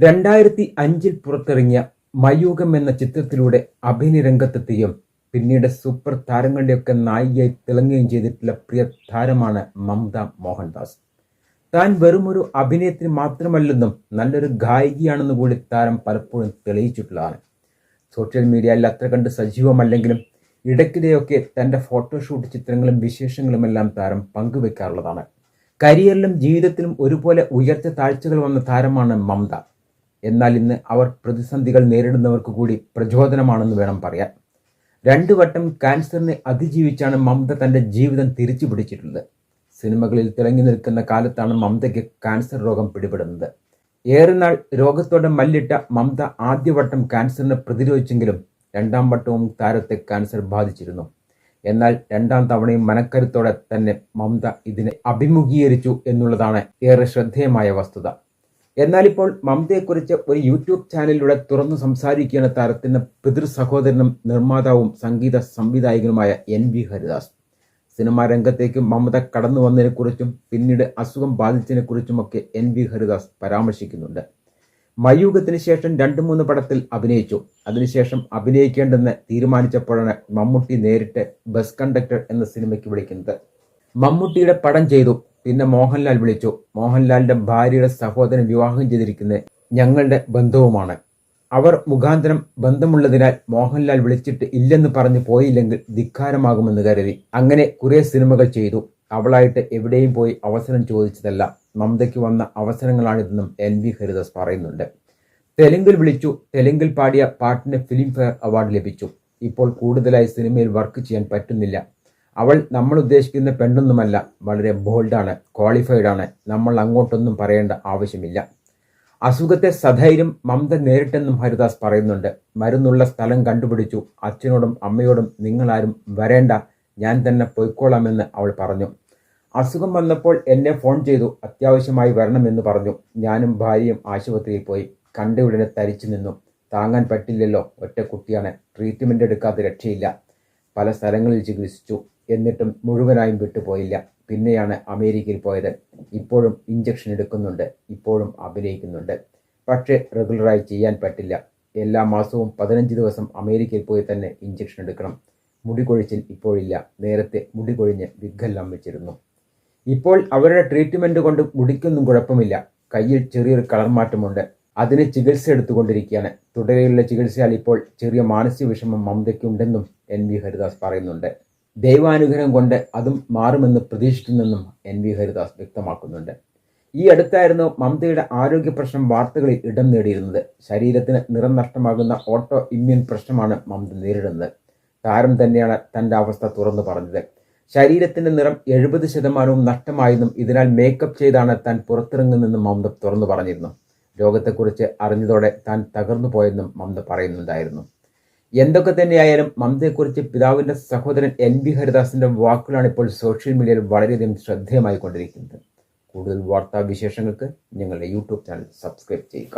രണ്ടായിരത്തി അഞ്ചിൽ പുറത്തിറങ്ങിയ മയൂകം എന്ന ചിത്രത്തിലൂടെ അഭിനയ രംഗത്തെത്തിയും പിന്നീട് സൂപ്പർ താരങ്ങളുടെയൊക്കെ നായികയായി തിളങ്ങുകയും ചെയ്തിട്ടുള്ള പ്രിയ താരമാണ് മമത മോഹൻദാസ്. താൻ വെറുമൊരു അഭിനയത്തിന് മാത്രമല്ലെന്നും നല്ലൊരു ഗായികയാണെന്ന് കൂടി താരം പലപ്പോഴും തെളിയിച്ചിട്ടുള്ളതാണ്. സോഷ്യൽ മീഡിയയിൽ അത്ര കണ്ട് സജീവമല്ലെങ്കിലും ഇടയ്ക്കിടെയൊക്കെ തന്റെ ഫോട്ടോഷൂട്ട് ചിത്രങ്ങളും വിശേഷങ്ങളുമെല്ലാം താരം പങ്കുവെക്കാറുള്ളതാണ്. കരിയറിലും ജീവിതത്തിലും ഒരുപോലെ ഉയർച്ച താഴ്ചകൾ വന്ന താരമാണ് മമത എന്നാൽ ഇന്ന് അവർ പ്രതിസന്ധികൾ നേരിടുന്നവർക്ക് കൂടി പ്രചോദനമാണെന്ന് വേണം പറയാൻ. രണ്ടു വട്ടം ക്യാൻസറിനെ അതിജീവിച്ചാണ് മമത തന്റെ ജീവിതം തിരിച്ചു പിടിച്ചിട്ടുള്ളത്. സിനിമകളിൽ തിളങ്ങി നിൽക്കുന്ന കാലത്താണ് മമതയ്ക്ക് ക്യാൻസർ രോഗം പിടിപെടുന്നത്. ഏറെ നാൾ രോഗത്തോടെ മല്ലിട്ട മമത ആദ്യവട്ടം ക്യാൻസറിനെ പ്രതിരോധിച്ചെങ്കിലും രണ്ടാം വട്ടവും താരത്തെ ക്യാൻസർ ബാധിച്ചിരുന്നു. എന്നാൽ രണ്ടാം തവണയും മനക്കരുത്തോടെ തന്നെ മമത ഇതിനെ അഭിമുഖീകരിച്ചു എന്നുള്ളതാണ് ഏറെ ശ്രദ്ധേയമായ വസ്തുത. എന്നാൽ ഇപ്പോൾ മമതയെക്കുറിച്ച് ഒരു യൂട്യൂബ് ചാനലിലൂടെ തുറന്നു സംസാരിക്കുകയാണ് താരത്തിന്റെ പിതൃ സഹോദരനും നിർമ്മാതാവും സംഗീത സംവിധായകനുമായ എൻ വി ഹരിദാസ്. സിനിമാ രംഗത്തേക്ക് മമത കടന്നു വന്നതിനെക്കുറിച്ചും പിന്നീട് അസുഖം ബാധിച്ചതിനെക്കുറിച്ചുമൊക്കെ എൻ വി ഹരിദാസ് പരാമർശിക്കുന്നുണ്ട്. മയൂഖത്തിന് ശേഷം രണ്ട് മൂന്ന് പടത്തിൽ അഭിനയിച്ചു. അതിനുശേഷം അഭിനയിക്കേണ്ടെന്ന് തീരുമാനിച്ചപ്പോഴാണ് മമ്മൂട്ടി നേരിട്ട് ബസ് കണ്ടക്ടർ എന്ന സിനിമയ്ക്ക് വിളിക്കുന്നത്. മമ്മൂട്ടിയുടെ പടം ചെയ്തു. പിന്നെ മോഹൻലാൽ വിളിച്ചു. മോഹൻലാലിന്റെ ഭാര്യയുടെ സഹോദരൻ വിവാഹം ചെയ്തിരിക്കുന്നത് ഞങ്ങളുടെ ബന്ധവുമാണ്. അവർ മുഖാന്തരം ബന്ധമുള്ളതിനാൽ മോഹൻലാൽ വിളിച്ചിട്ട് ഇല്ലെന്ന് പറഞ്ഞു പോയില്ലെങ്കിൽ ധിക്കാരമാകുമെന്ന് കരുതി. അങ്ങനെ കുറെ സിനിമകൾ ചെയ്തു. അവളായിട്ട് എവിടെയും പോയി അവസരം ചോദിച്ചതല്ല. മമതയ്ക്ക് വന്ന അവസരങ്ങളാണിതെന്നും എൻ വി ഹരിദാസ് പറയുന്നുണ്ട്. തെലുങ്കിൽ വിളിച്ചു. തെലുങ്കിൽ പാടിയ പാട്ടിന് ഫിലിം ഫെയർ അവാർഡ് ലഭിച്ചു. ഇപ്പോൾ കൂടുതലായി സിനിമയിൽ വർക്ക് ചെയ്യാൻ പറ്റുന്നില്ല. അവൾ നമ്മൾ ഉദ്ദേശിക്കുന്ന പെണ്ണൊന്നുമല്ല. വളരെ ബോൾഡാണ് ക്വാളിഫൈഡ് ആണ്. നമ്മൾ അങ്ങോട്ടൊന്നും പറയേണ്ട ആവശ്യമില്ല. അസുഖത്തെ സധൈര്യം മമത നേരിട്ടെന്നും ഹരിദാസ് പറയുന്നുണ്ട്. മരുന്നുള്ള സ്ഥലം കണ്ടുപിടിച്ചു. അച്ഛനോടും അമ്മയോടും നിങ്ങളാരും വരേണ്ട. ഞാൻ തന്നെ പൊയ്ക്കോളാമെന്ന് അവൾ പറഞ്ഞു. അസുഖം വന്നപ്പോൾ എന്നെ ഫോൺ ചെയ്തു. അത്യാവശ്യമായി വരണമെന്ന് പറഞ്ഞു. ഞാനും ഭാര്യയും ആശുപത്രിയിൽ പോയി. കണ്ട ഉടനെ തരിച്ചു നിന്നു. താങ്ങാൻ പറ്റില്ലല്ലോ. ഒറ്റ കുട്ടിയാണ്. ട്രീറ്റ്മെന്റ് എടുക്കാതെ രക്ഷയില്ല. പല സ്ഥലങ്ങളിൽ ചികിത്സിച്ചു. എന്നിട്ടും മുഴുവനായും വിട്ടുപോയില്ല. പിന്നെയാണ് അമേരിക്കയിൽ പോയത്. ഇപ്പോഴും ഇഞ്ചക്ഷൻ എടുക്കുന്നുണ്ട്. ഇപ്പോഴും അഭിനയിക്കുന്നുണ്ട്. പക്ഷേ റെഗുലറായി ചെയ്യാൻ പറ്റില്ല. എല്ലാ മാസവും പതിനഞ്ച് ദിവസം അമേരിക്കയിൽ പോയി തന്നെ ഇഞ്ചക്ഷൻ എടുക്കണം. മുടി കൊഴിച്ചിൽ ഇപ്പോഴില്ല. നേരത്തെ മുടി കൊഴിഞ്ഞ് വിഗ്ഗെല്ലാം വെച്ചിരുന്നു. ഇപ്പോൾ അവരുടെ ട്രീറ്റ്മെന്റ് കൊണ്ട് മുടിക്കൊന്നും കുഴപ്പമില്ല. കയ്യിൽ ചെറിയൊരു കളർ മാറ്റമുണ്ട് അതിന് ചികിത്സ എടുത്തുകൊണ്ടിരിക്കുകയാണ്. തുടരെയുള്ള ചികിത്സയാൽ ഇപ്പോൾ ചെറിയ മാനസിക വിഷമം മമതയ്ക്കുണ്ടെന്നും എൻ വി ഹരിദാസ് പറയുന്നുണ്ട്. ദൈവാനുഗ്രഹം കൊണ്ട് അതും മാറുമെന്ന് പ്രതീക്ഷിക്കുന്നെന്നും എൻ വി ഹരിദാസ് വ്യക്തമാക്കുന്നുണ്ട്. ഈ അടുത്തായിരുന്നു മമതയുടെ ആരോഗ്യ പ്രശ്നം വാർത്തകളിൽ ഇടം നേടിയിരുന്നത്. ശരീരത്തിന് നിറം നഷ്ടമാകുന്ന ഓട്ടോ ഇമ്മ്യൂൺ പ്രശ്നമാണ് മമത നേരിടുന്നത്. താരം തന്നെയാണ് തന്റെ അവസ്ഥ തുറന്നു പറഞ്ഞത്. ശരീരത്തിന്റെ നിറം എഴുപത് ശതമാനവും നഷ്ടമായെന്നും ഇതിനാൽ മേക്കപ്പ് ചെയ്താണ് താൻ പുറത്തിറങ്ങുന്നതെന്നും മമത തുറന്നു പറഞ്ഞിരുന്നു. രോഗത്തെക്കുറിച്ച് അറിഞ്ഞതോടെ താൻ തകർന്നു പോയെന്നും മമത പറയുന്നുണ്ടായിരുന്നു. എന്തൊക്കെ തന്നെയായാലും മമതയെക്കുറിച്ച് പിതാവിന്റെ സഹോദരൻ എൻ ബി ഹരിദാസിന്റെ വാക്കുകളാണ് ഇപ്പോൾ സോഷ്യൽ മീഡിയയിൽ വളരെയധികം ശ്രദ്ധേയമായി കൊണ്ടിരിക്കുന്നത്. കൂടുതൽ വാർത്താ വിശേഷങ്ങൾക്ക് ഞങ്ങളുടെ യൂട്യൂബ് ചാനൽ സബ്സ്ക്രൈബ് ചെയ്യുക.